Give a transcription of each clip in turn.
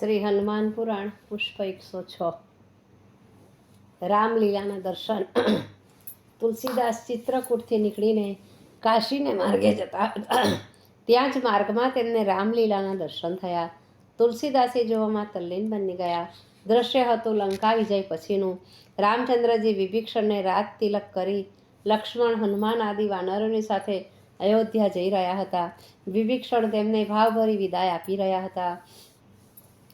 શ્રી હનુમાન પુરાણ, પુષ્પ એકસો છ. રામલીલાના દર્શન. તુલસીદાસ ચિત્રકૂટથી નીકળીને કાશીને માર્ગે જતા. હતા ત્યાં જ માર્ગમાં તેમને રામલીલાના દર્શન થયા. તુલસીદાસે જોવામાં તલ્લીન બની ગયા. દ્રશ્ય હતું લંકા વિજય પછીનું. રામચંદ્રજી વિભીક્ષણને રાત તિલક કરી લક્ષ્મણ, હનુમાન આદિ વાનરોની સાથે અયોધ્યા જઈ રહ્યા હતા. વિભીક્ષણ તેમને ભાવભરી વિદાય આપી રહ્યા હતા.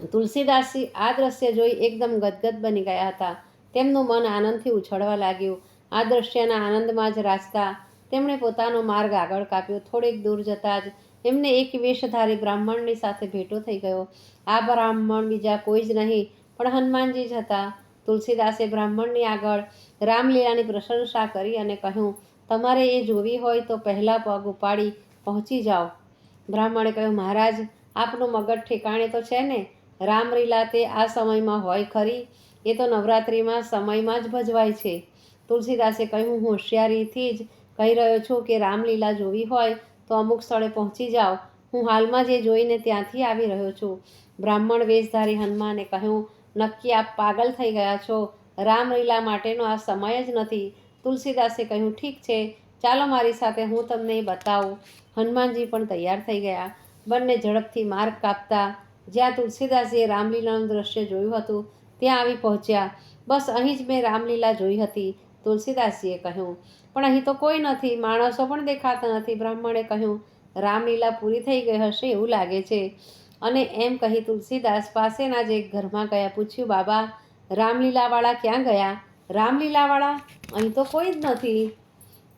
તુલસીદાસજી આ દ્રશ્ય જોઈ એકદમ ગદગદ બની ગયા હતા. તેમનું મન આનંદથી ઉછળવા લાગ્યું. આ દ્રશ્યના આનંદમાં જ રાચતા તેમણે પોતાનો માર્ગ આગળ કાપ્યો. થોડેક દૂર જતાં જ એમને એક વેશધારી બ્રાહ્મણની સાથે ભેટો થઈ ગયો. આ બ્રાહ્મણ બીજા કોઈ જ નહીં, પણ હનુમાનજી જ હતા. તુલસીદાસે બ્રાહ્મણની આગળ રામલીલાની પ્રશંસા કરી અને કહ્યું, તમારે એ જોવી હોય તો પહેલાં પગ ઉપાડી પહોંચી જાઓ. બ્રાહ્મણે કહ્યું, મહારાજ, આપનું મગજ ઠેકાણે તો છે ને? રામલીલા તે આ સમયમાં હોય ખરી? એ તો નવરાત્રિમાં સમયમાં જ ભજવાય છે. તુલસીદાસે કહ્યું, હું હોશિયારીથી જ કહી રહ્યો છું કે રામલીલા જોવી હોય તો અમુક સ્થળે પહોંચી જાઓ. હું હાલમાં જે જોઈને ત્યાંથી આવી રહ્યો છું. બ્રાહ્મણ વેશધારી હનુમાને કહ્યું, નક્કી આપ પાગલ થઈ ગયા છો. રામલીલા માટેનો આ સમય જ નથી. તુલસીદાસે કહ્યું, ઠીક છે. ચાલો મારી સાથે હું તમને બતાવું. હનુમાનજી પણ તૈયાર થઈ ગયા. બંને ઝડપથી માર્ગ કાપતા જ્યાં તુલસીદાસજીએ રામલીલાનું દ્રશ્ય જોયું હતું, ત્યાં આવી પહોંચ્યા. બસ અહીં જ મેં રામલીલા જોઈ હતી તુલસીદાસજીએ કહ્યું. પણ અહીં તો કોઈ નથી, માણસો પણ દેખાતા નથી, બ્રાહ્મણે કહ્યું. રામલીલા પૂરી થઈ ગઈ હશે એવું લાગે છે. અને એમ કહી તુલસીદાસ પાસેના જે ઘરમાં ગયા, પૂછ્યું, બાબા, રામલીલાવાળા ક્યાં ગયા? રામલીલાવાળા? અહીં તો કોઈ જ નથી.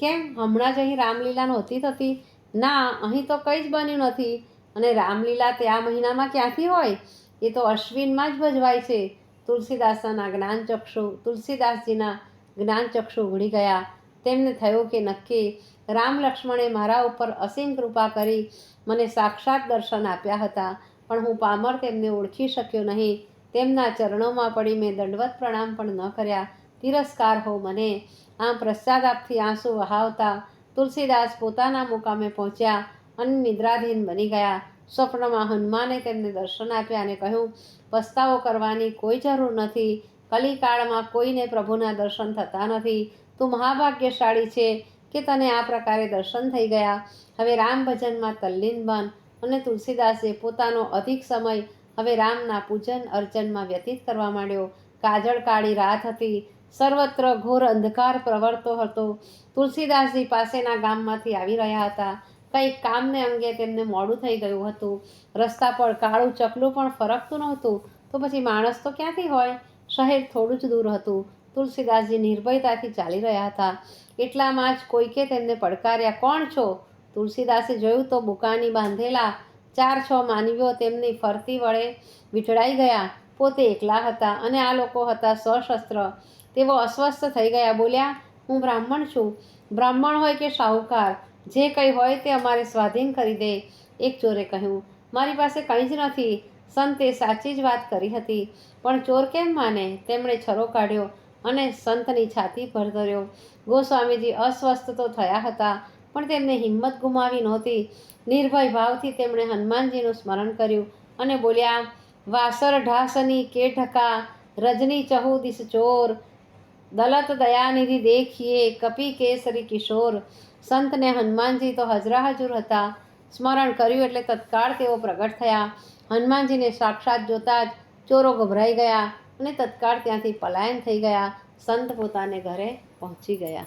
કેમ? હમણાં જ અહીં રામલીલા નહોતી થતી? ના, અહીં તો કંઈ જ બન્યું નથી. અને રામલીલા તે આ મહિનામાં ક્યાંથી હોય? એ તો અશ્વિનમાં જ ભજવાય છે. તુલસીદાસના જ્ઞાનચક્ષુ, તુલસીદાસજીના જ્ઞાનચક્ષુ ઉઘડી ગયા. તેમને થયું કે નક્કી, રામ લક્ષ્મણે મારા ઉપર અસીમ કૃપા કરી મને સાક્ષાત દર્શન આપ્યા હતા, પણ હું પામર તેમને ઓળખી શક્યો નહીં. તેમના ચરણોમાં પડી મેં દંડવત પ્રણામ પણ ન કર્યા. તિરસ્કાર હો મને. આમ પશ્ચાતાપથી આંસુ વહાવતા તુલસીદાસ પોતાના મુકામે પહોંચ્યા. અને નિદ્રાધીન બની ગયા. સ્વપ્નમાં હનુમાને તેમને દર્શન આપ્યા અને કહ્યું, પસ્તાવો કરવાની કોઈ જરૂર નથી. કલિકાળમાં કોઈને પ્રભુના દર્શન થતા નથી. તું મહાભાગ્યશાળી છે કે તને આ પ્રકારે દર્શન થઈ ગયા? હવે રામ ભજનમાં તલ્લીન બન અને તુલસીદાસે પોતાનો અધિક સમય હવે રામના પૂજન અર્ચનમાં વ્યતીત કરવા માંડ્યો. કાજળ કાળી રાત હતી. સર્વત્ર ઘોર અંધકાર પ્રવર્તો હતો. તુલસીદાસજી પાસેના ગામમાંથી આવી રહ્યા હતા. કંઈક કામને અંગે તેમને મોડું થઈ ગયું હતું, રસ્તા પર કાળું ચકલું પણ ફરકતું નહોતું, તો પછી માણસ તો ક્યાંથી હોય? શહેર થોડું જ દૂર હતું. તુલસીદાસજી નિર્ભયતાથી ચાલી રહ્યા હતા. એટલામાં જ કોઈકે તેમને પડકાર્યા, કોણ છો? તુલસીદાસે જોયું તો બુકાની બાંધેલા ચાર છ માનવીઓ તેમની ફરતી વડે વીંટળાઈ ગયા. પોતે એકલા હતા અને આ લોકો હતા સશસ્ત્ર. તેઓ અસ્વસ્થ થઈ ગયા. બોલ્યા, હું બ્રાહ્મણ છું. બ્રાહ્મણ હોય કે શાહુકાર? જે કંઈ હોય તે અમારે સ્વાધીન કરી દે, એક ચોરે કહ્યું. મારી પાસે કંઈ જ નથી. સંતે સાચી જ વાત કરી હતી. પણ ચોર કેમ માને? તેમણે છરો કાઢ્યો અને સંતની છાતી ભર ધર્યો. ગોસ્વામીજી અસ્વસ્થ તો થયા હતા, પણ તેમને હિંમત ગુમાવી નહોતી. નિર્ભય ભાવથી તેમણે હનુમાનજીનું સ્મરણ કર્યું અને બોલ્યા, વાસર ઢાસની કે ઢકા, રજની ચહુ દિશ ચોર દલત દયાનિધિ દેખીએ કપી કેસરી કિશોર સંતને હનુમાનજી તો હજરા હજુર હતા। સ્મરણ કર્યું એટલે તત્કાળ તેઓ પ્રગટ થયા। હનુમાનજીને સાક્ષાત જોતા જ ચોરો ગભરાઈ ગયા અને તત્કાળ ત્યાંથી પલાયન થઈ ગયા. સંત પોતાને ઘરે પહોંચી ગયા.